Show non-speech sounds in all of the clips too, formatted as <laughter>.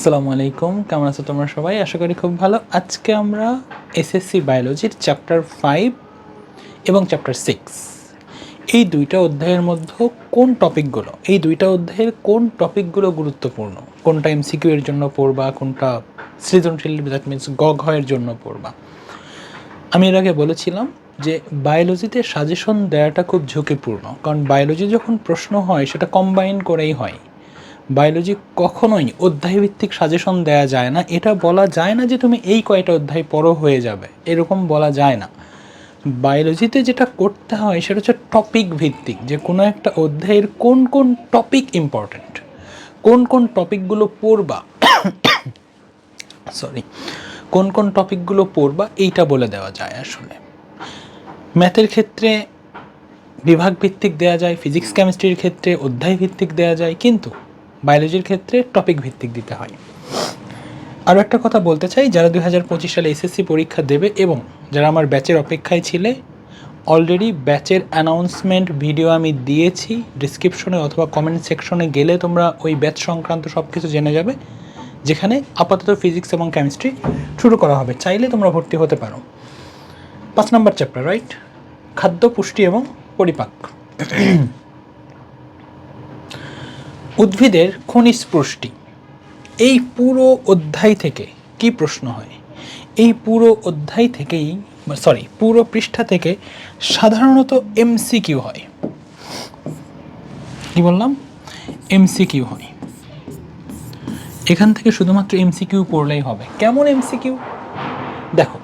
আসসালামু আলাইকুম, কেমন আছো তোমরা সবাই? আশা করি খুব ভালো। আজকে আমরা এসএসসি বায়োলজির চ্যাপ্টার ফাইভ এবং চ্যাপ্টার সিক্স এই দুইটা অধ্যায়ের মধ্যে কোন টপিকগুলো এই দুইটা অধ্যায়ের কোন টপিকগুলো গুরুত্বপূর্ণ? কোনটা এমসিকিউ এর জন্য পড়বা, কোনটা সৃজনশীল দ্যাট মিনস গগ হয়ের জন্য পড়বা। আমি এর আগে বলেছিলাম যে বায়োলজিতে সাজেশন দেওয়াটা খুব ঝুঁকিপূর্ণ। কারণ বায়োলজি যখন প্রশ্ন হয়, সেটা কম্বাইন করেই হয়। বায়োলজি কখনোই অধ্যায়ভিত্তিক সাজেশন দেওয়া যায় না। এটা বলা যায় না যে তুমি এই কয়টা অধ্যায় পড়ো হয়ে যাবে। এরকম বলা যায় না। বায়োলজিতে যেটা করতে হয় সেটা হচ্ছে টপিক ভিত্তিক। যে কোনো একটা অধ্যায়ের কোন কোন টপিক ইম্পর্ট্যান্ট কোন কোন টপিকগুলো পড়বা? সরি কোন কোন টপিকগুলো পড়বা? এইটা বলে দেওয়া যায় আসলে। ম্যাথের ক্ষেত্রে বিভাগ ভিত্তিক দেওয়া যায় ফিজিক্স কেমিস্ট্রির ক্ষেত্রে অধ্যায় ভিত্তিক দেওয়া যায়। কিন্তু বায়োলজির ক্ষেত্রে টপিক ভিত্তিক দিতে হয়। আরও একটা কথা বলতে চাই, যারা দুই হাজার পঁচিশ সালে এসএসসি পরীক্ষা দেবে এবং যারা আমার ব্যাচের অপেক্ষায় ছিলে অলরেডি ব্যাচের অ্যানাউন্সমেন্ট ভিডিও আমি দিয়েছি ডিসক্রিপশনে অথবা কমেন্ট সেকশনে গেলে তোমরা ওই ব্যাচ সংক্রান্ত সব কিছু জেনে যাবে, যেখানে আপাতত ফিজিক্স এবং কেমিস্ট্রি শুরু করা হবে। চাইলে তোমরা ভর্তি হতে পারো। পাঁচ নম্বর চ্যাপ্টার রাইট খাদ্য, পুষ্টি এবং পরিপাক। উদ্ভিদের খনিজ পুষ্টি। এই পুরো অধ্যায় থেকে কি প্রশ্ন হয়? এই পুরো অধ্যায় থেকেই সরি পুরো পৃষ্ঠা থেকে সাধারণত এমসিকিউ হয়। কি বললাম? এমসিকিউ হয়। এখান থেকে শুধুমাত্র এমসিকিউ পড়লেই হবে। কেমন এমসিকিউ দেখো,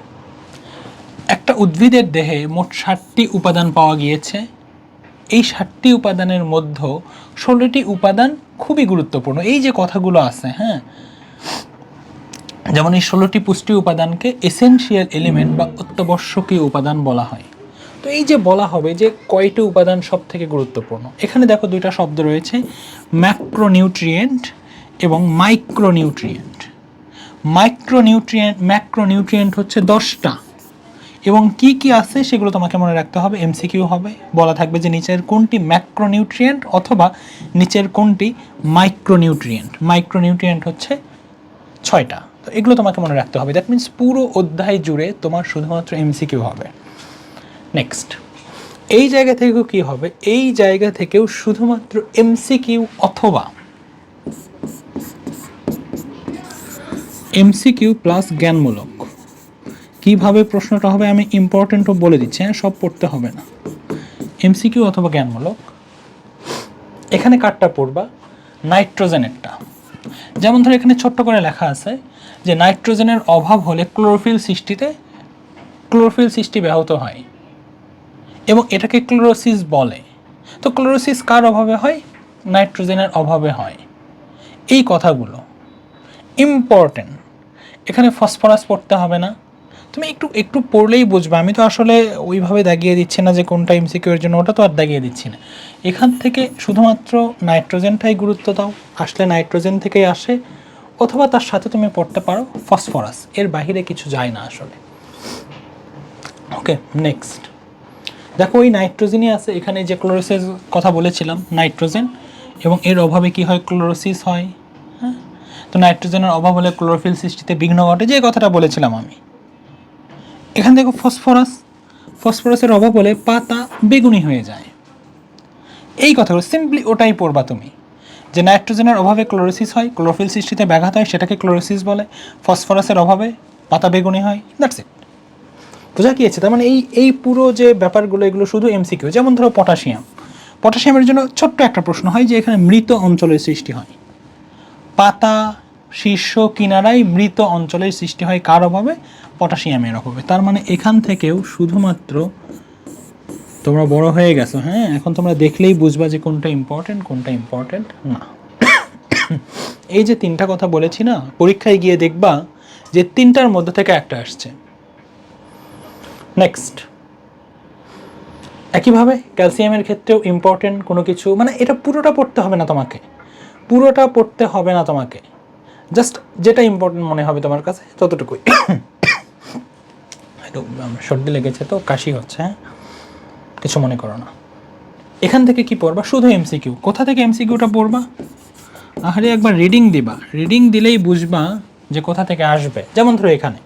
একটা উদ্ভিদের দেহে মোট ষাটটি উপাদান পাওয়া গিয়েছে। এই ষাটটি উপাদানের মধ্যে ষোলোটি উপাদান খুবই গুরুত্বপূর্ণ। এই যে কথাগুলো আছে হ্যাঁ? যেমন এই ষোলোটি পুষ্টি উপাদানকে এসেনশিয়াল এলিমেন্ট বা অত্যাবশ্যকীয় উপাদান বলা হয়। তো এই যে বলা হবে যে কয়টি উপাদান সব থেকে গুরুত্বপূর্ণ? এখানে দেখো দুইটা শব্দ রয়েছে ম্যাক্রোনিউট্রিয়েন্ট এবং মাইক্রোনিউট্রিয়েন্ট মাইক্রোনিউট্রিয়েন্ট ম্যাক্রোনিউট্রিয়েন্ট হচ্ছে দশটা। এবং কি কি আছে সেগুলো তোমাকে মনে রাখতে হবে এমসিকিউ হবে, বলা থাকবে যে নিচের কোনটি ম্যাক্রোনিউট্রিয়েন্ট অথবা নিচের কোনটি মাইক্রোনিউট্রিয়েন্ট মাইক্রোনিউট্রিয়েন্ট হচ্ছে ছয়টা। তো এগুলো তোমাকে মনে রাখতে হবে। দ্যাট মিন্স পুরো অধ্যায় জুড়ে তোমার শুধুমাত্র এমসিকিউ হবে। নেক্সট এই জায়গা থেকেও কি হবে? এই জায়গা থেকেও শুধুমাত্র এমসিকিউ অথবা এমসিকিউ প্লাস জ্ঞানমূলক। কীভাবে প্রশ্নটা হবে আমি ইম্পর্টেন্টও বলে দিচ্ছি হ্যাঁ সব পড়তে হবে না। এমসিকিউ অথবা জ্ঞানমূলক, এখানে কাঠটা পড়বা, নাইট্রোজেনেরটা। যেমন ধরো এখানে ছোট্ট করে লেখা আছে যে নাইট্রোজেনের অভাব হলে ক্লোরোফিল সৃষ্টিতে ক্লোরোফিল সৃষ্টি ব্যাহত হয় এবং এটাকে ক্লোরোসিস বলে। তো ক্লোরোসিস কার অভাবে হয়? নাইট্রোজেনের অভাবে হয়। এই কথাগুলো ইম্পর্টেন্ট এখানে ফসফরাস পড়তে হবে না তুমি একটু একটু পড়লেই বুঝবে। আমি তো আসলে ওইভাবে দাগিয়ে দিচ্ছি না যে কোনটা এমসিকিউ এর জন্য, ওটা তো আর দাগিয়ে দিচ্ছি না। এখান থেকে শুধুমাত্র নাইট্রোজেনটাই গুরুত্ব দাও। আসলে নাইট্রোজেন থেকেই আসে, অথবা তার সাথে তুমি পড়তে পারো ফসফরাস। এর বাইরে কিছু যায় না আসলে। Okay, next. দেখো, ওই নাইট্রোজেনই আছে। এখানে যে ক্লোরোসিস কথা বলেছিলাম, নাইট্রোজেন। এবং এর অভাবে কি হয়? ক্লোরোসিস হয়। হ্যাঁ? তো নাইট্রোজেনের অভাব হলে ক্লোরোফিল সৃষ্টিতে বিঘ্ন ঘটে, যে কথাটা বলেছিলাম আমি। এখান থেকে ফসফরাস, ফসফরাসের অভাব হলে পাতা বেগুনি হয়ে যায়। এই কথাগুলো সিম্পলি ওটাই পড়বা তুমি, যে নাইট্রোজেনের অভাবে ক্লোরোসিস হয়, ক্লোরোফিল সৃষ্টিতে ব্যাঘাত হয়, সেটাকে ক্লোরোসিস বলে, ফসফরাসের অভাবে পাতা বেগুনি হয় দ্যাটস ইট বোঝা গিয়েছে? তার মানে এই এই পুরো যে ব্যাপারগুলো, এগুলো শুধু এমসিকিউ যেমন ধরো পটাশিয়াম। পটাশিয়ামের জন্য ছোট্ট একটা প্রশ্ন হয় যে এখানে মৃত অঞ্চলের সৃষ্টি হয়। পাতা, শীর্ষ কিনারায় মৃত অঞ্চলের সৃষ্টি হয় কার অভাবে? পটাশিয়ামের অভাবে। তার মানে এখান থেকেও শুধুমাত্র তোমরা বড় হয়ে গেছো হ্যাঁ? এখন তোমরা দেখলেই বুঝবা যে কোনটা ইম্পর্টেন্ট কোনটা ইম্পর্টেন্ট না। এই যে তিনটা কথা বলেছি না, পরীক্ষায় গিয়ে দেখবা যে তিনটার মধ্যে থেকে একটা আসছে। নেক্সট একইভাবে ক্যালসিয়ামের ক্ষেত্রেও ইম্পর্টেন্ট কোনো কিছু মানে এটা পুরোটা পড়তে হবে না তোমাকে। পুরোটা পড়তে হবে না তোমাকে। জাস্ট যেটা ইম্পর্টেন্ট মনে হবে তোমার কাছে, ততটুকুই। একটু সর্দি লেগেছে তো, কাশি হচ্ছে হ্যাঁ? কিছু মনে করো না। এখান থেকে কি পড়বা? শুধু এমসিকিউ কোথা থেকে এমসিকিউটা পড়বা? আহারে, একবার রিডিং দিবা। রিডিং দিলেই বুঝবা যে কোথা থেকে আসবে। যেমন ধরো এখানে।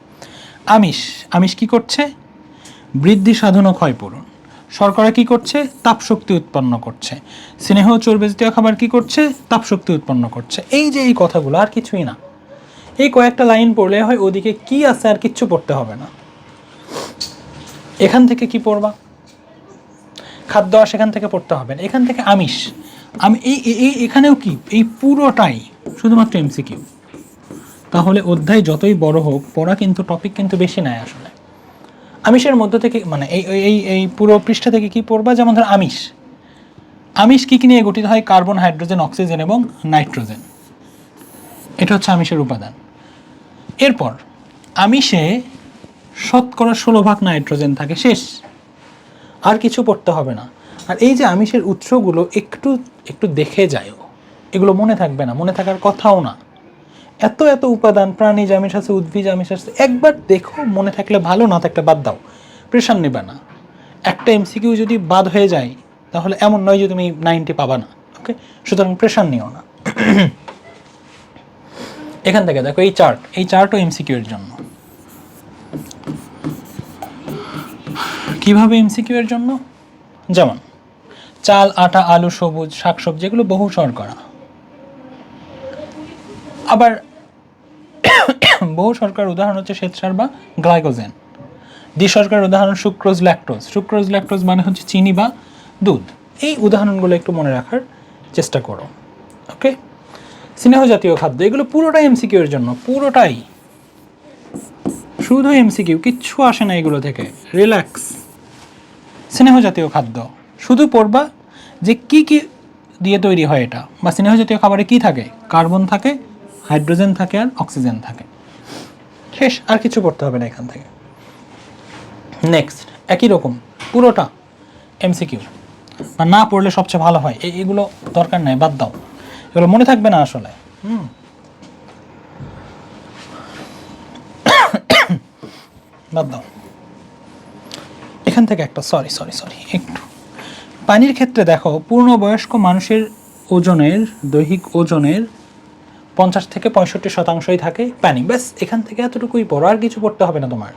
আমিষ। আমিষ কি করছে? বৃদ্ধি সাধন ও ক্ষয়পূরণ শর্করা কি করছে? তাপশক্তি উৎপন্ন করছে। স্নেহ চর্বি জাতীয় খাবার কি করছে? তাপশক্তি উৎপন্ন করছে। এই যে এই কথাগুলো, আর কিছুই না। এই কয়েকটা লাইন পড়লে হয় ওদিকে কি আছে আর কিচ্ছু পড়তে হবে না। এখান থেকে কি পড়বা? খাদ্য সেখান থেকে পড়তে হবে না। এখান থেকে আমিষ। আমি এই, এই- এখানেও কি? এই পুরোটাই শুধুমাত্র এমসিকিউ। তাহলে অধ্যায় যতই বড় হোক, পড়া কিন্তু টপিক কিন্তু বেশি নেয় আসলে। আমিষের মধ্য থেকে মানে এই, এই- এই এই পুরো পৃষ্ঠা থেকে কি পড়বা? যেমন ধর আমিষ। আমিষ কী কী নিয়ে গঠিত হয়? কার্বন, হাইড্রোজেন, অক্সিজেন এবং নাইট্রোজেন। এটা হচ্ছে আমিষের উপাদান। এরপর, আমিষে শতকরা ষোলো ভাগ নাইট্রোজেন থাকে, শেষ। আর কিছু পড়তে হবে না। আর এই যে আমিষের উৎসগুলো একটু একটু দেখে যায়ও, এগুলো মনে থাকবে না, মনে থাকার কথাও না। এত এত উপাদান প্রাণীজ আমিষ আছে, উদ্ভিজ আমিষ আছে, একবার দেখো, মনে থাকলে ভালো, না থাকলে বাদ দাও। প্রেশার নেবে না। একটা এমসিকিউ যদি বাদ হয়ে যায়, তাহলে এমন নয় যে তুমি নাইনটি পাবা না ওকে সুতরাং প্রেশার নিও না। <clears throat> এখান থেকে দেখো, এই চার্ট এই চার্টও এমসিকিউ এর জন্য। কীভাবে এমসিকিউ এর জন্য? যেমন, চাল, আটা, আলু, সবুজ, শাকসবজি, এগুলো বহু শর্করা। আবার <coughs> বহু শর্করার উদাহরণ হচ্ছে শ্বেতসার বা গ্লাইকোজেন। দ্বি শর্করার উদাহরণ সুক্রোজ, ল্যাকটোজ। সুক্রোজ, ল্যাকটোজ মানে হচ্ছে চিনি বা দুধ। এই উদাহরণগুলো একটু মনে রাখার চেষ্টা করো। ওকে? স্নেহ জাতীয় খাদ্য, এগুলো পুরোটাই এমসিকিউ এর জন্য, পুরোটাই। শুধু এমসিকিউ কিচ্ছু আসে না এগুলো থেকে। রিল্যাক্স। স্নেহ জাতীয় খাদ্য। শুধু পড়বা যে কি কি দিয়ে তৈরি হয় এটা বা স্নেহ জাতীয় খাবারে কি থাকে? কার্বন থাকে, হাইড্রোজেন থাকে আর অক্সিজেন থাকে। শেষ, আর কিছু করতে হবে না এখান থেকে। নেক্সট একই রকম, পুরোটা এমসিকিউ বা না পড়লে সবচেয়ে ভালো হয় এই এগুলো দরকার নাই, বাদ দাও। এগুলো মনে থাকবে না আসলে। হুম। <coughs> বাদ দাও। এখান থেকে একটা সরি সরি সরি একটু। পানির ক্ষেত্রে দেখো, পূর্ণবয়স্ক মানুষের ওজনের, দৈহিক ওজনের পঞ্চাশ থেকে পঁয়ষট্টি শতাংশই থাকে পানি। ব্যাস, এখান থেকে এতটুকুই পড়ো, আর কিছু পড়তে হবে না তোমার।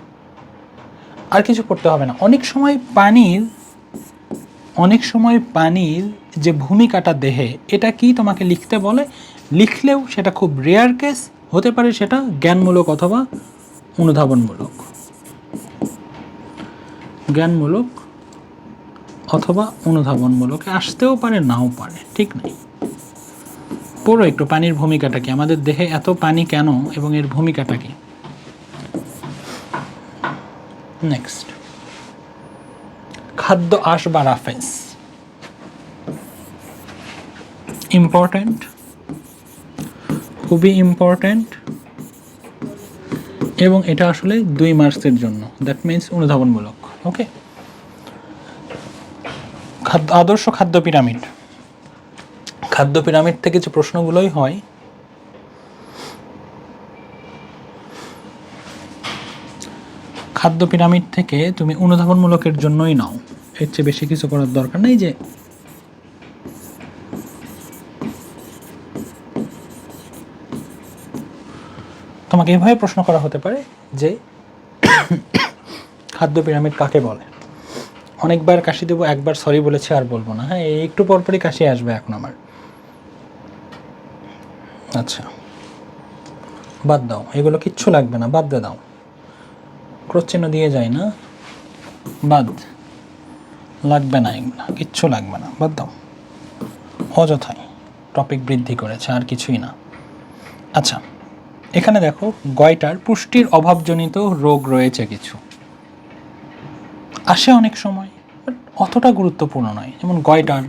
আর কিছু পড়তে হবে না। অনেক সময় পানির, অনেক সময় পানির যে ভূমিকাটা দেহে, এটা কি তোমাকে লিখতে বলে? লিখলেও সেটা খুব রেয়ার কেস হতে পারে সেটা জ্ঞানমূলক অথবা অনুধাবনমূলক। জ্ঞানমূলক অথবা অনুধাবনমূলক আসতেও পারে, নাও পারে, ঠিক নেই। পড়ো একটু, পানির ভূমিকাটা কি? আমাদের দেহে এত পানি কেন এবং এর ভূমিকাটা কি? নেক্সট খাদ্য আশ বা রাফেজ ইম্পর্ট্যান্ট খুবই ইম্পর্ট্যান্ট এবং এটা আসলে দুই মার্কসের জন্য। That means অনুধাবনমূলক। ওকে খাদ্য, আদর্শ খাদ্য পিরামিড। খাদ্য পিরামিড থেকে যে প্রশ্নগুলোই হয়, খাদ্য পিরামিড থেকে তুমি অনুধাবনমূলকের জন্যই নাও। এর চেয়ে বেশি কিছু করার দরকার নেই যে তোমাকে এভাবে প্রশ্ন করা হতে পারে যে খাদ্য পিরামিড কাকে বলে? অনেকবার কাশি দেবো, একবার সরি বলেছি, আর বলব না। হ্যাঁ একটু পরপরই কাশি আসবে এখন আমার। আচ্ছা। বাদ দাও, এগুলো কিচ্ছু লাগবে না, বাদ দাও। ক্রোচ চিহ্ন দিয়ে যায় না। বাদ। লাগবে না এগুলো, কিচ্ছু লাগবে না, বাদ দাও। অযথাই টপিক বৃদ্ধি করেছে, আর কিছুই না। আচ্ছা এখানে দেখো, গয়টার পুষ্টির অভাবজনিত রোগ রয়েছে কিছু। আসে অনেক সময় বাট অতটা গুরুত্বপূর্ণ নয়। যেমন গয়টার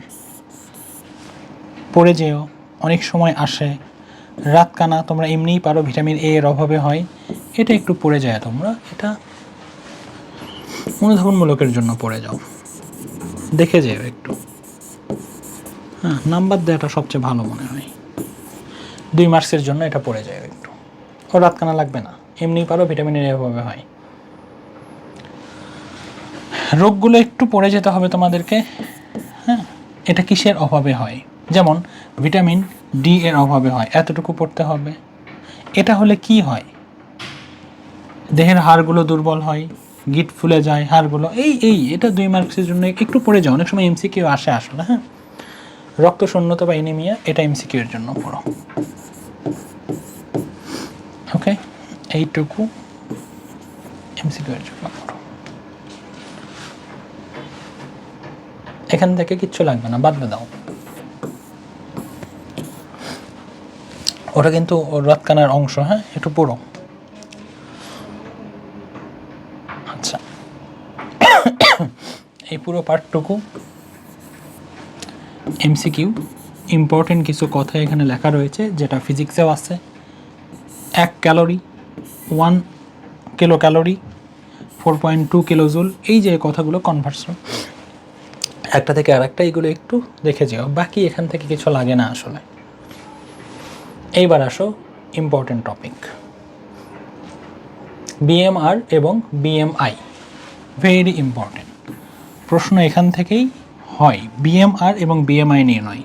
পড়ে যেও, অনেক সময় আসে। রাত কানা, তোমরা এমনিই পারো ভিটামিন এ এর অভাবে হয়। এটা একটু পড়ে যায় তোমরা, এটা অনুধাবনমূলকের জন্য পড়ে যাও। দেখে যেও একটু। হ্যাঁ নাম্বার দেওয়াটা সবচেয়ে ভালো মনে হয়। দুই মার্কসের জন্য এটা পড়ে যায় একটু। ও রাত কানা লাগবে না। এমনিই পারো ভিটামিনের অভাবে হয়। রোগগুলো একটু পড়ে যেতে হবে তোমাদেরকে। হ্যাঁ এটা কিসের অভাবে হয়? যেমন ভিটামিন ডি এর অভাবে হয়, এতটুকু পড়তে হবে। এটা হলে কি হয়? দেহের হাড়গুলো দুর্বল হয়, গিট ফুলে যায়, হাড়গুলো এই এই, এটা দুই মার্কসের জন্য একটু পড়ে যাও, অনেক সময় এমসিকিউ আসে আসলে হ্যাঁ? রক্ত শূন্যতা বা এনিমিয়া এটা এমসিকিউ এর জন্য পড়ো। ওকে এইটুকু এমসিকিউ এর জন্য পড়ো এখান থেকে কিচ্ছু লাগবে না বাদ দাও। ওটা কিন্তু রাতকানার অংশ হ্যাঁ? একটু পুরো আচ্ছা। এই পুরো পার্টটুকু এমসিকিউ। ইম্পর্টেন্ট কিছু কথা এখানে লেখা রয়েছে, যেটা ফিজিক্সেও আছে। এক calorie, one kilocalorie four point two kilojoule, এই যে কথাগুলো কনভার্সন একটা থেকে আরেকটা এগুলো একটু দেখে যাও। বাকি এখান থেকে কিছু লাগে না আসলে। এইবার আসো ইম্পর্টেন্ট টপিক বিএমআর এবং বিএমআই ভেরি ইম্পর্টেন্ট প্রশ্ন এখান থেকেই হয় বিএমআর এবং বিএমআই নিয়ে নয়।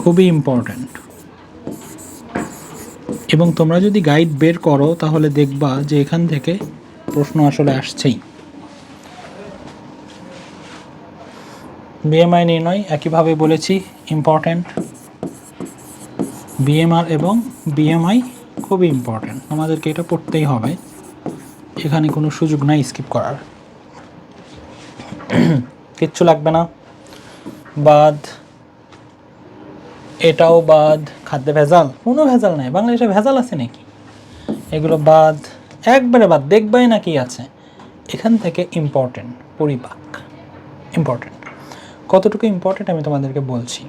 খুবই ইম্পর্ট্যান্ট এবং তোমরা যদি গাইড বের করো, তাহলে দেখবা যে এখান থেকে প্রশ্ন আসলে আসছেই। বিএমআই নয় একইভাবে বলেছি ইম্পর্ট্যান্ট বিএমআর এবং বিএমআই খুবই ইম্পর্ট্যান্ট আমাদেরকে এটা পড়তেই হবে। এখানে কোনো সুযোগ নাই স্কিপ করার। কিচ্ছু লাগবে না। বাদ। এটাও বাদ। খাদ্যে ভেজাল? কোনো ভেজাল নাই। বাংলাদেশে ভেজাল আছে নাকি? এগুলো বাদ। একবারে বাদ। দেখবাই না কি আছে। এখান থেকে ইম্পর্টেন্ট পরিপাক। ইম্পর্টেন্ট কতটুকু ইম্পর্টেন্ট আমি তোমাদেরকে বলছি।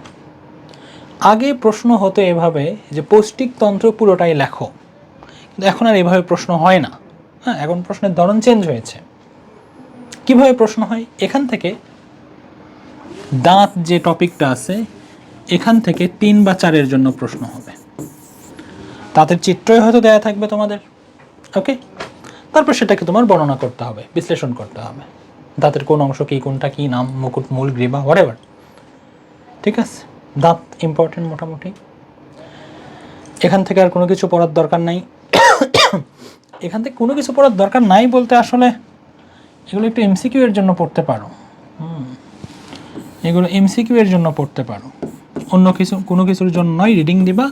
আগে প্রশ্ন হতো এভাবে যে পৌষ্টিক তন্ত্র পুরোটাই লেখো। কিন্তু এখন আর এভাবে প্রশ্ন হয় না। হ্যাঁ এখন প্রশ্নের ধরন চেঞ্জ হয়েছে। কীভাবে প্রশ্ন হয়? এখান থেকে দাঁত যে টপিকটা আছে, এখান থেকে তিন বা চারের জন্য প্রশ্ন হবে। তাদের চিত্রই হয়তো দেয়া থাকবে তোমাদের। ওকে তারপর সেটাকে তোমার বর্ণনা করতে হবে, বিশ্লেষণ করতে হবে। দাঁতের কোন অংশ কী, কোনটা কী, নাম, মুকুট, মূল, গ্রীবা হোয়াট ঠিক আছে? দাঁত ইম্পর্টেন্ট মোটামুটি। এখান থেকে আর কোনো কিছু পড়ার দরকার নাই। এখান থেকে কোনো কিছু পড়ার দরকার নাই বলতে আসলে এগুলো একটু এমসিকিউ এর জন্য পড়তে পারো। এগুলো এমসিকিউ এর জন্য পড়তে পারো। অন্য কিছু, কোনো কিছুর জন্য নয় রিডিং দিবা।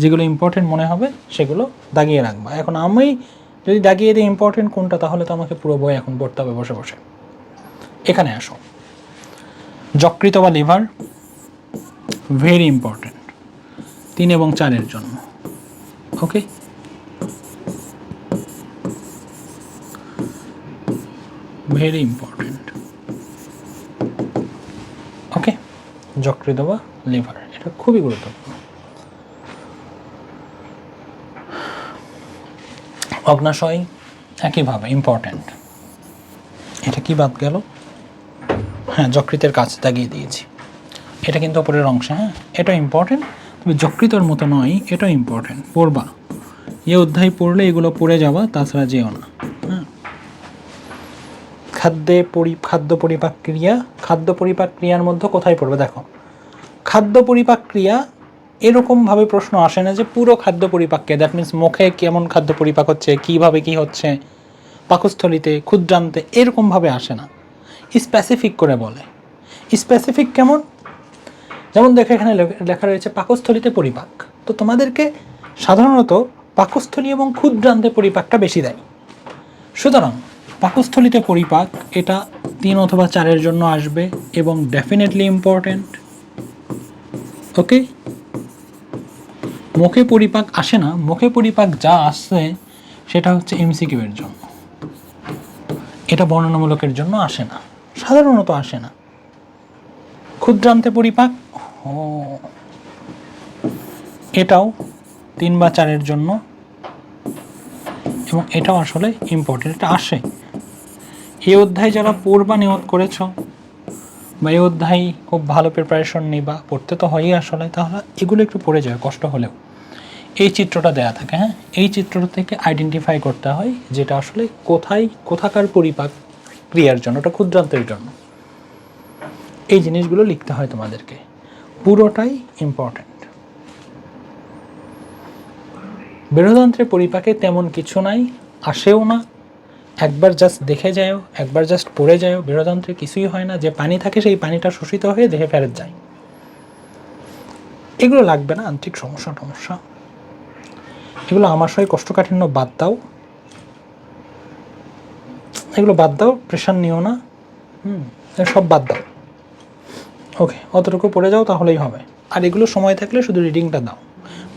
যেগুলো ইম্পর্টেন্ট মনে হবে, সেগুলো দাগিয়ে রাখবা। এখন আমি যদি দাগিয়ে দিই ইম্পর্টেন্ট কোনটা, তাহলে তো আমাকে পুরো বই এখন পড়তে হবে বসে বসে। এখানে আসো। যকৃত বা লিভার ভেরি ইম্পর্টেন্ট তিন এবং চারের জন্য ওকে ভেরি ইম্পর্টেন্ট ওকে যকৃত বা লিভার, এটা খুবই গুরুত্বপূর্ণ। অগ্নাশয়, একইভাবে ইম্পর্ট্যান্ট এটা কি বাদ গেল? হ্যাঁ যকৃতের কাছে দাগিয়ে দিয়েছি। এটা কিন্তু ওপরের অংশ হ্যাঁ? এটা ইম্পর্টেন্ট তবে যকৃতর মতো নয় এটা ইম্পর্টেন্ট পড়বা। এ অধ্যায় পড়লে এগুলো পড়ে যাবা, তাছাড়া যেও না হ্যাঁ? খাদ্যে পরি, খাদ্য পরিপাক ক্রিয়া, খাদ্য পরিপাক ক্রিয়ার মধ্যে কোথায় পড়বে? দেখো। খাদ্য পরিপাক ক্রিয়া, এরকমভাবে প্রশ্ন আসে না যে পুরো খাদ্য পরিপাককে দ্যাট মিন্স মুখে কেমন খাদ্য পরিপাক হচ্ছে, কীভাবে কি হচ্ছে, পাকস্থলিতে, ক্ষুদ্রান্তে, এরকমভাবে আসে না। স্পেসিফিক করে বলে। স্পেসিফিক কেমন? যেমন দেখো এখানে লেখা রয়েছে পাকস্থলিতে পরিপাক। তো তোমাদেরকে সাধারণত পাকস্থলী এবং ক্ষুদ্রান্তে পরিপাকটা বেশি দেয়। সুতরাং পাকস্থলিতে পরিপাক এটা তিন অথবা চারের জন্য আসবে এবং ডেফিনেটলি ইম্পর্ট্যান্ট ওকে মুখে পরিপাক আসে না, মুখে পরিপাক যা আসছে সেটা হচ্ছে এমসিকিউ এর জন্য। এটা বর্ণনামূলকের জন্য আসে না। সাধারণত আসে না। ক্ষুদ্রান্তে পরিপাক, ও। এটাও তিন বা চারের জন্য। এবং এটাও আসলে ইম্পর্টেন্ট এটা আসে। এই অধ্যায় যারা পড়বা নিয়ত করেছ, বা এই অধ্যায় খুব ভালো প্রিপারেশন নিবা, পড়তে তো হয়ই আসলে, তাহলে এগুলো একটু পড়ে যায় কষ্ট হলেও। এই চিত্রটা দেয়া থাকে হ্যাঁ? এই চিত্রটা থেকে আইডেন্টিফাই করতে হয় যেটা আসলে কোথায়, কোথাকার পরিপাক ক্রিয়ার জন্য, ওটা ক্ষুদ্রান্তের জন্য। এই জিনিসগুলো লিখতে হয় তোমাদেরকে। পুরোটাই ইম্পর্ট্যান্ট মেরুদন্ত্রের পরিপাকে তেমন কিছু নাই, আসেও না। একবার জাস্ট দেখে যাও একবার জাস্ট পড়ে যাও মেরুদন্ত্রে কিছুই হয় না। যে পানি থাকে, সেই পানিটা শোষিত হয়ে দেহে ফেরত যায়। এগুলো লাগবে না, আন্তরিক সমস্যা টমস্যা এগুলো আমার সঙ্গে কোষ্ঠকাঠিন্য বাদ দাও। এগুলো বাদ দাও প্রেশার নিও না। হুম সব বাদ দাও। ওকে অতটুকু পড়ে যাও, তাহলেই হবে। আর এগুলো সময় থাকলে শুধু রিডিংটা দাও।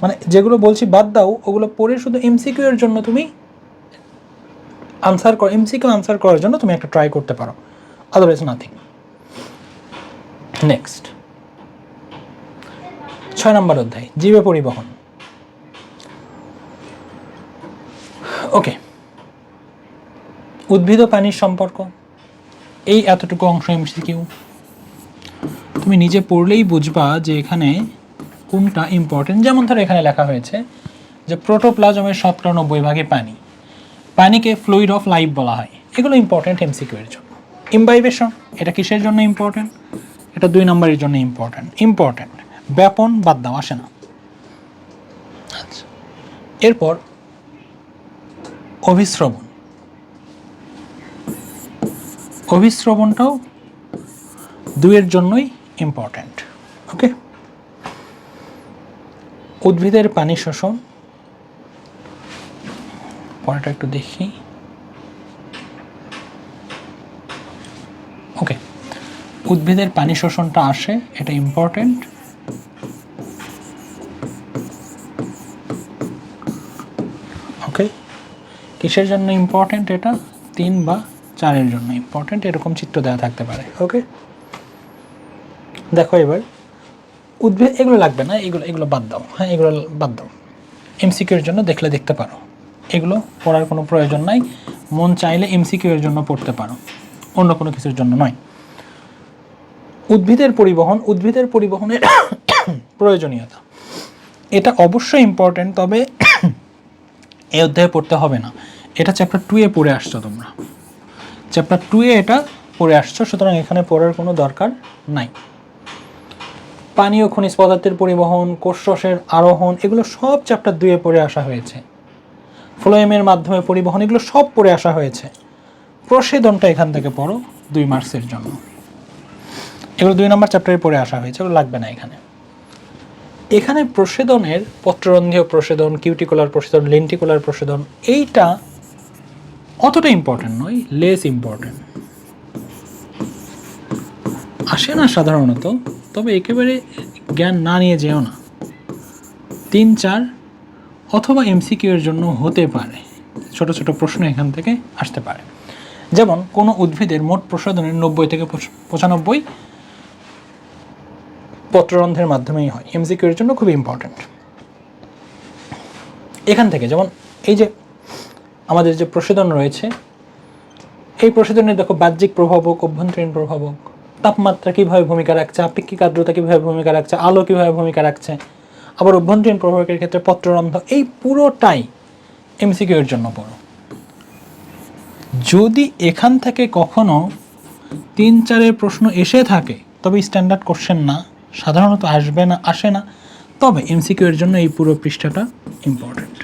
মানে যেগুলো বলছি বাদ দাও, ওগুলো পড়ে শুধু এমসিকিউ এর জন্য তুমি আনসার কর এমসিকিউ আনসার করার জন্য তুমি একটা ট্রাই করতে পারো। আদারওয়াইজ নাথিং নেক্সট ছয় নম্বর অধ্যায়, জীবে পরিবহন। ওকে উদ্ভিদ ও পানির সম্পর্ক। এই এতটুকু অংশ এমসিকিউ তুমি নিজে পড়লেই বুঝবা যে এখানে কোনটা ইম্পর্টেন্ট যেমন ধরো এখানে লেখা হয়েছে যে প্রোটোপ্লাজমের শতকরা নব্বই ভাগে পানি পানিকে ফ্লুইড অফ লাইফ বলা হয়। এগুলো ইম্পর্টেন্ট এমসিকিউ এর জন্য। ইম্বাইবেশন এটা কিসের জন্য ইম্পর্টেন্ট এটা দুই নম্বরের জন্য ইম্পর্টেন্ট ইম্পর্টেন্ট ব্যাপন বাদ দাও আসে না। আচ্ছা। এরপর অভিশ্রবণ অভিশ্রবণটাও দুইয়ের জন্যই ইম্পর্ট্যান্ট ওকে উদ্ভিদের পানি শোষণ, পরেরটা একটু দেখি। ওকে উদ্ভিদের পানি শোষণটা আসে, এটা ইম্পর্ট্যান্ট ওকে কিসের জন্য ইম্পর্ট্যান্ট এটা? তিন বা চারের জন্য ইম্পর্ট্যান্ট এরকম চিত্র দেওয়া থাকতে পারে ওকে দেখো এবার উদ্ভিদ এগুলো লাগবে না, এগুলো এগুলো বাদ দাও হ্যাঁ এগুলো বাদ দাও। এমসিকিউর জন্য দেখলে দেখতে পারো, এগুলো পড়ার কোনো প্রয়োজন নাই, মন চাইলে এমসিকিউ এর জন্য পড়তে পারো, অন্য কোনো কিছুর জন্য নয়। উদ্ভিদের পরিবহন, উদ্ভিদের পরিবহনের <coughs> প্রয়োজনীয়তা, এটা অবশ্যই ইম্পর্ট্যান্ট তবে <coughs> এই অধ্যায়ে পড়তে হবে না, এটা চ্যাপ্টার টুয়ে পড়ে আসছো তোমরা। চ্যাপ্টার টুয়ে এটা পড়ে আসছো, সুতরাং এখানে পড়ার কোনো দরকার নাই। পানীয়, খনিজ পদার্থের পরিবহন কোষরসের আরোহণ, এগুলো সব চ্যাপ্টার দুয়ে পড়ে আসা হয়েছে। ফ্লোয়েমের মাধ্যমে পরিবহন, এগুলো সব পড়ে আসা হয়েছে। প্রসেদনটা এখান থেকে পড়ো দুই মার্কসের জন্য। এগুলো দুই নম্বর চ্যাপ্টারে পড়ে আসা হয়েছে, এগুলো লাগবে না এখানে। এখানে প্রসেদনের পত্ররন্ধ্রীয় প্রসেদন কিউটিকুলার প্রসেদন লেন্টিকুলার প্রসেদন এইটা অতটা ইম্পর্টেন্ট নয় লেস ইম্পর্টেন্ট আসে না সাধারণত, তবে একেবারে জ্ঞান না নিয়ে যেও না। তিন চার, অথবা এমসিকিউ এর জন্য হতে পারে। ছোট ছোট প্রশ্ন এখান থেকে আসতে পারে। যেমন, কোনো উদ্ভিদের মোট প্রসাধনের নব্বই থেকে পঁচানব্বই পত্ররন্ধ্রের মাধ্যমেই হয়। এমসিকিউ এর জন্য খুব ইম্পর্ট্যান্ট এখান থেকে, যেমন, এই যে আমাদের যে প্রসাধন রয়েছে, এই প্রসাধনের দেখো বাহ্যিক প্রভাবক অভ্যন্তরীণ প্রভাবক তাপমাত্রা কীভাবে ভূমিকা রাখছে, আপেক্ষিক আর্দ্রতা কীভাবে ভূমিকা রাখছে, আলো কীভাবে ভূমিকা রাখছে, আবার অভ্যন্তরীণ প্রভাবকের ক্ষেত্রে পত্ররন্ধ্র এই পুরোটাই এমসিকিউ এর জন্য পড়ো যদি এখান থেকে কখনো তিন চারের প্রশ্ন এসে থাকে, তবে স্ট্যান্ডার্ড কোশ্চেন না, সাধারণত আসবে না, আসে না, তবে এমসিকিউ এর জন্য এই পুরো পৃষ্ঠাটা ইম্পর্ট্যান্ট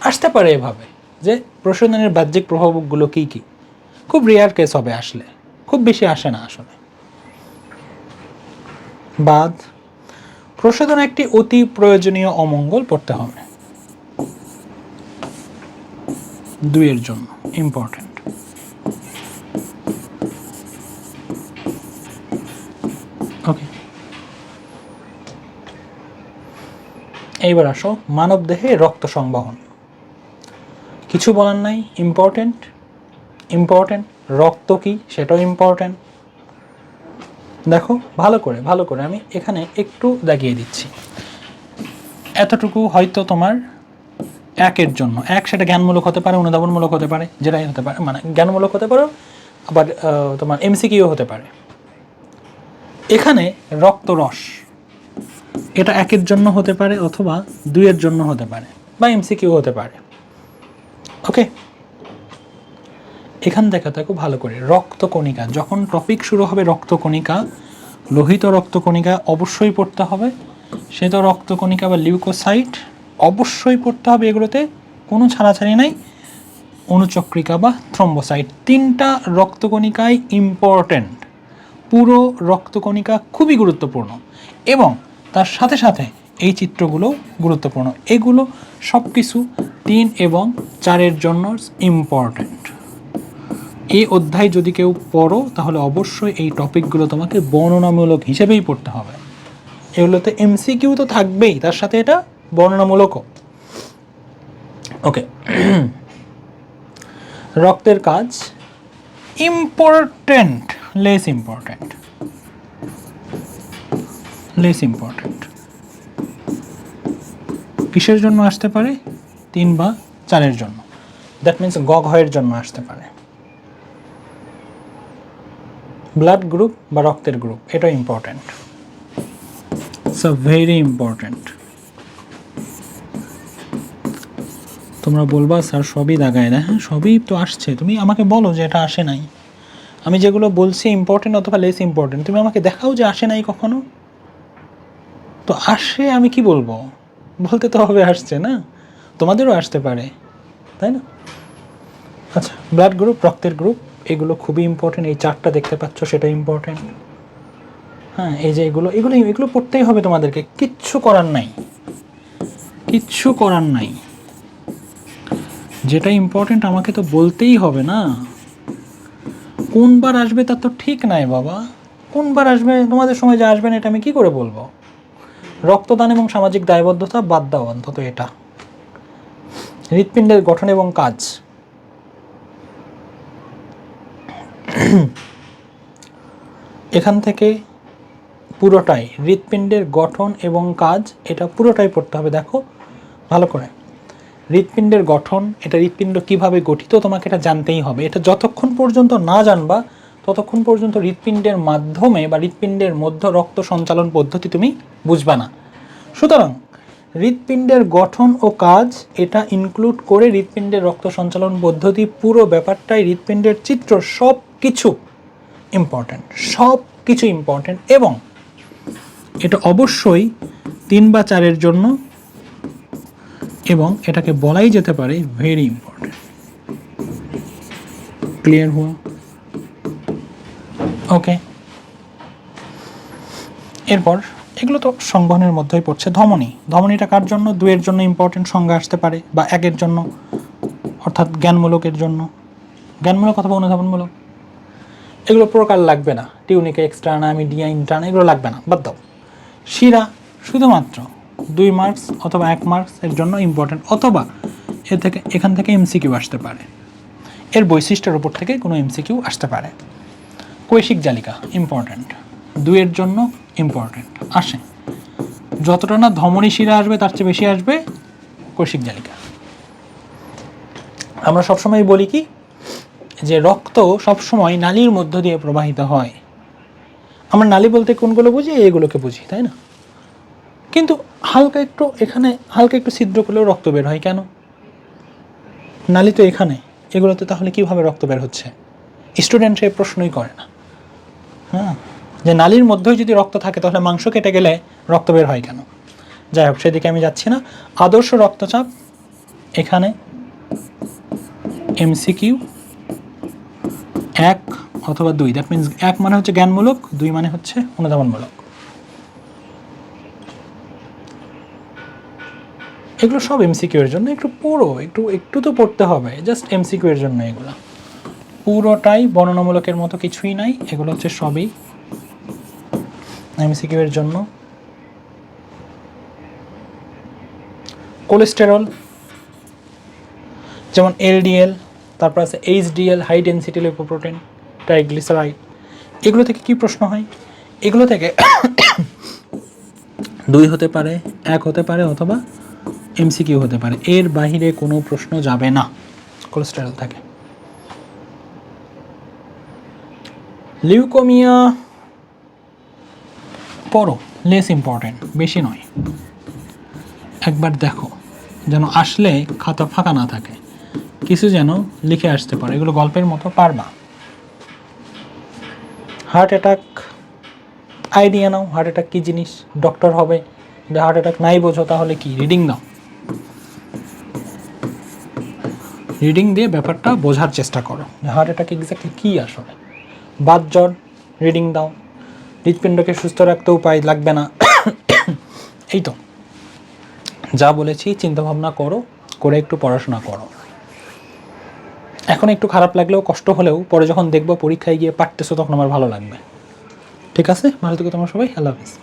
আসতে পারে এভাবে যে প্রশোধনের বাহ্যিক প্রভাবগুলো কী কী? খুব রেয়ার কেস হবে আসলে। খুব বেশি আসে না আসলে। বাদ, প্রশোধন একটি অতি প্রয়োজনীয় অমঙ্গল পড়তে হবে। দুইয়ের জন্য ইম্পর্ট্যান্ট ওকে এইবার আসো মানব দেহে রক্ত সংবহন। কিছু বলার নাই ইম্পর্ট্যান্ট ইম্পর্ট্যান্ট রক্ত কি? সেটাও ইম্পর্ট্যান্ট দেখো, ভালো করে ভালো করে, আমি এখানে একটু দেখিয়ে দিচ্ছি। এতটুকু হয়তো তোমার একের জন্য। এক সেটা জ্ঞানমূলক হতে পারে, অনুধাবনমূলক হতে পারে, যেটাই হতে পারে মানে জ্ঞানমূলক হতে পারে, আবার তোমার এমসিকিউ হতে পারে। এখানে রক্তরস এটা একের জন্য হতে পারে অথবা দুইয়ের জন্য হতে পারে, বা এমসিকিউ হতে পারে। ওকে এখান থেকে দেখো ভালো করে রক্তকণিকা যখন টপিক শুরু হবে রক্তকণিকা লোহিত রক্তকণিকা অবশ্যই পড়তে হবে সে শ্বেত রক্তকণিকা বা লিউকোসাইট অবশ্যই পড়তে হবে এগুলোতে, কোনো ছাড়াছাড়ি নাই, অনুচক্রিকা বা থ্রম্বোসাইট তিনটা রক্তকণিকাই ইম্পর্ট্যান্ট পুরো রক্তকণিকা খুবই গুরুত্বপূর্ণ এবং তার সাথে সাথে এই চিত্রগুলো গুরুত্বপূর্ণ, এগুলো সব কিছু তিন এবং চারের জন্য ইম্পর্ট্যান্ট এই অধ্যায় যদি কেউ পড়ো, তাহলে অবশ্যই এই টপিকগুলো তোমাকে বর্ণনামূলক হিসেবেই পড়তে হবে। এগুলোতে এমসিকিউ তো থাকবেই, তার সাথে এটা বর্ণনামূলকও। ওকে <clears throat> রক্তের কাজ important less important less important কিসের জন্য আসতে পারে? তিন বা চারের জন্য। দ্যাট মিন্স গগ হয়ের জন্য আসতে পারে। ব্লাড গ্রুপ বা রক্তের গ্রুপ এটা ইম্পর্ট্যান্ট সো ভেরি ইম্পর্ট্যান্ট তোমরা বলবা, স্যার, সবই দাগায় না হ্যাঁ সবই তো আসছে। তুমি আমাকে বলো যে এটা আসে নাই। আমি যেগুলো বলছি ইম্পর্টেন্ট অথবা লেস ইম্পর্টেন্ট তুমি আমাকে দেখাও যে আসে নাই কখনো? তো আসে আমি কি বলব? বলতে তো হবে আসছে, না? তোমাদেরও আসতে পারে, তাই না? আচ্ছা ব্লাড গ্রুপ রক্তের গ্রুপ এগুলো খুবই ইম্পর্টেন্ট এই চারটা দেখতে পাচ্ছ, সেটা ইম্পর্টেন্ট হ্যাঁ এই যে এগুলো এগুলো এগুলো পড়তেই হবে তোমাদেরকে, কিচ্ছু করার নাই। কিচ্ছু করার নাই। যেটা ইম্পর্টেন্ট আমাকে তো বলতেই হবে না। কোনবার আসবে তার তো ঠিক নাই বাবা। কোনবার আসবে, তোমাদের সময় যে আসবে না, এটা আমি কি করে বলব? রক্তদান এবং সামাজিক দায়বদ্ধতা বাদ দাও অন্তত এটা। হৃৎপিণ্ডের গঠন এবং কাজ। এখান থেকে পুরোটাই হৃৎপিণ্ডের গঠন এবং কাজ, এটা পুরোটাই পড়তে হবে, দেখো, ভালো করে। হৃৎপিণ্ডের গঠন, এটা হৃৎপিণ্ড কীভাবে গঠিত, তোমাকে এটা জানতেই হবে। এটা যতক্ষণ পর্যন্ত না জানবা, ততক্ষণ পর্যন্ত হৃৎপিণ্ডের মাধ্যমে বা হৃৎপিণ্ডের মধ্য রক্ত সঞ্চালন পদ্ধতি তুমি বুঝবা না। সুতরাং হৃৎপিণ্ডের গঠন ও কাজ, এটা ইনক্লুড করে হৃৎপিণ্ডের রক্ত সঞ্চালন পদ্ধতি, পুরো ব্যাপারটাই হৃৎপিণ্ডের চিত্র সব কিছু ইম্পর্ট্যান্ট সব কিছু ইম্পর্ট্যান্ট এবং এটা অবশ্যই তিন বা চারের জন্য এবং এটাকে বলাই যেতে পারে ভেরি ইম্পর্টেন্ট ক্লিয়ার হুয়া? ওকে এরপর এগুলো তো সংবহনের মধ্যেই পড়ছে। ধমনী। ধমনীটা কার জন্য? দুয়ের জন্য ইম্পর্টেন্ট সংজ্ঞা আসতে পারে বা একের জন্য, অর্থাৎ জ্ঞানমূলকের জন্য। জ্ঞানমূলক অথবা অনুধাবনমূলক। এগুলো প্রকার লাগবে না। টিউনিকা এক্সট্রানা মিডিয়া ইন্টার্ন এগুলো লাগবে না। বাদ দাও। শিরা শুধুমাত্র দুই মার্কস অথবা এক মার্কস এর জন্য ইম্পর্টেন্ট অথবা এর থেকে, এখান থেকে এমসিকিউ আসতে পারে। এর বৈশিষ্ট্যের উপর থেকে কোনো এমসিকিউ আসতে পারে। কৈশিক জালিকা ইম্পর্ট্যান্ট দুইয়ের জন্য ইম্পর্ট্যান্ট আসে যতটা না ধমনী শিরা আসবে, তার চেয়ে বেশি আসবে কৌশিক জালিকা। আমরা সবসময় বলি কি, যে রক্ত সবসময় নালীর মধ্য দিয়ে প্রবাহিত হয়। আমরা নালী বলতে কোনগুলো বুঝি? এগুলোকে বুঝি, তাই না? কিন্তু হালকা একটু এখানে, হালকা একটু ছিদ্র করলেও রক্ত বের হয় কেন? নালী তো এখানে, এগুলোতে তাহলে কীভাবে রক্ত বের হচ্ছে? স্টুডেন্ট সে প্রশ্নই করে না। হ্যাঁ? যে নালীর মধ্যেই যদি রক্ত থাকে, তাহলে মাংস কেটে গেলে রক্ত বের হয় কেন? যাই হোক, সেদিকে আমি যাচ্ছি না। আদর্শ রক্তচাপ এখানে এমসিকিউ এক অথবা দুই। দ্যাট মিন্স এক মানে হচ্ছে জ্ঞানমূলক, দুই মানে হচ্ছে অনুধাবনমূলক। এগুলো সব এমসিকিউ এর জন্য, একটু পুরো, একটু একটু তো পড়তে হবে। জাস্ট এমসিকিউ এর জন্য এগুলো। পুরোটাই বর্ণনামূলকের মতো কিছুই নাই, এগুলো হচ্ছে সবই এমসিকিউ এর জন্য। কোলেস্টেরল, যেমন এলডিএল, তারপর আছে HDL, high density lipoprotein, triglyceride. এগুলো থেকে কি প্রশ্ন হয়? এগুলো থেকে দুই হতে পারে, এক হতে পারে অথবা এমসিকিউ হতে পারে। এর বাইরে কোনো প্রশ্ন যাবে না কোলেস্টেরল থাকে। লিউকোমিয়া পড়ো লেস ইম্পর্টেন্ট বেশি নয়। একবার দেখো, যেন আসলে খাতা ফাঁকা না থাকে। কিছু যেন লিখে আসতে পারে, এগুলো গল্পের মতো পারবা। Heart attack idea now heart attack কী জিনিস? ডক্টর হবে যে হার্ট অ্যাটাক নাই বোঝো, তাহলে কি? রিডিং নাও রিডিং দিয়ে ব্যাপারটা বোঝার চেষ্টা করো হার্ট অ্যাটাক এক্স্যাক্টলি কী আসলে। বাদ জ্বর রিডিং দাও। হৃৎপিণ্ডকে সুস্থ রাখতে উপায় লাগবে না। <coughs> এই তো। যা বলেছি চিন্তা ভাবনা করো, করে একটু পড়াশোনা করো। এখন একটু খারাপ লাগলেও কষ্ট হলেও, পরে যখন দেখব পরীক্ষায় গিয়ে পারতেছো, তখন আমার ভালো লাগবে। ঠিক আছে? ভালো থেকে তোমার সবাই। আল্লাহ হাফিজ।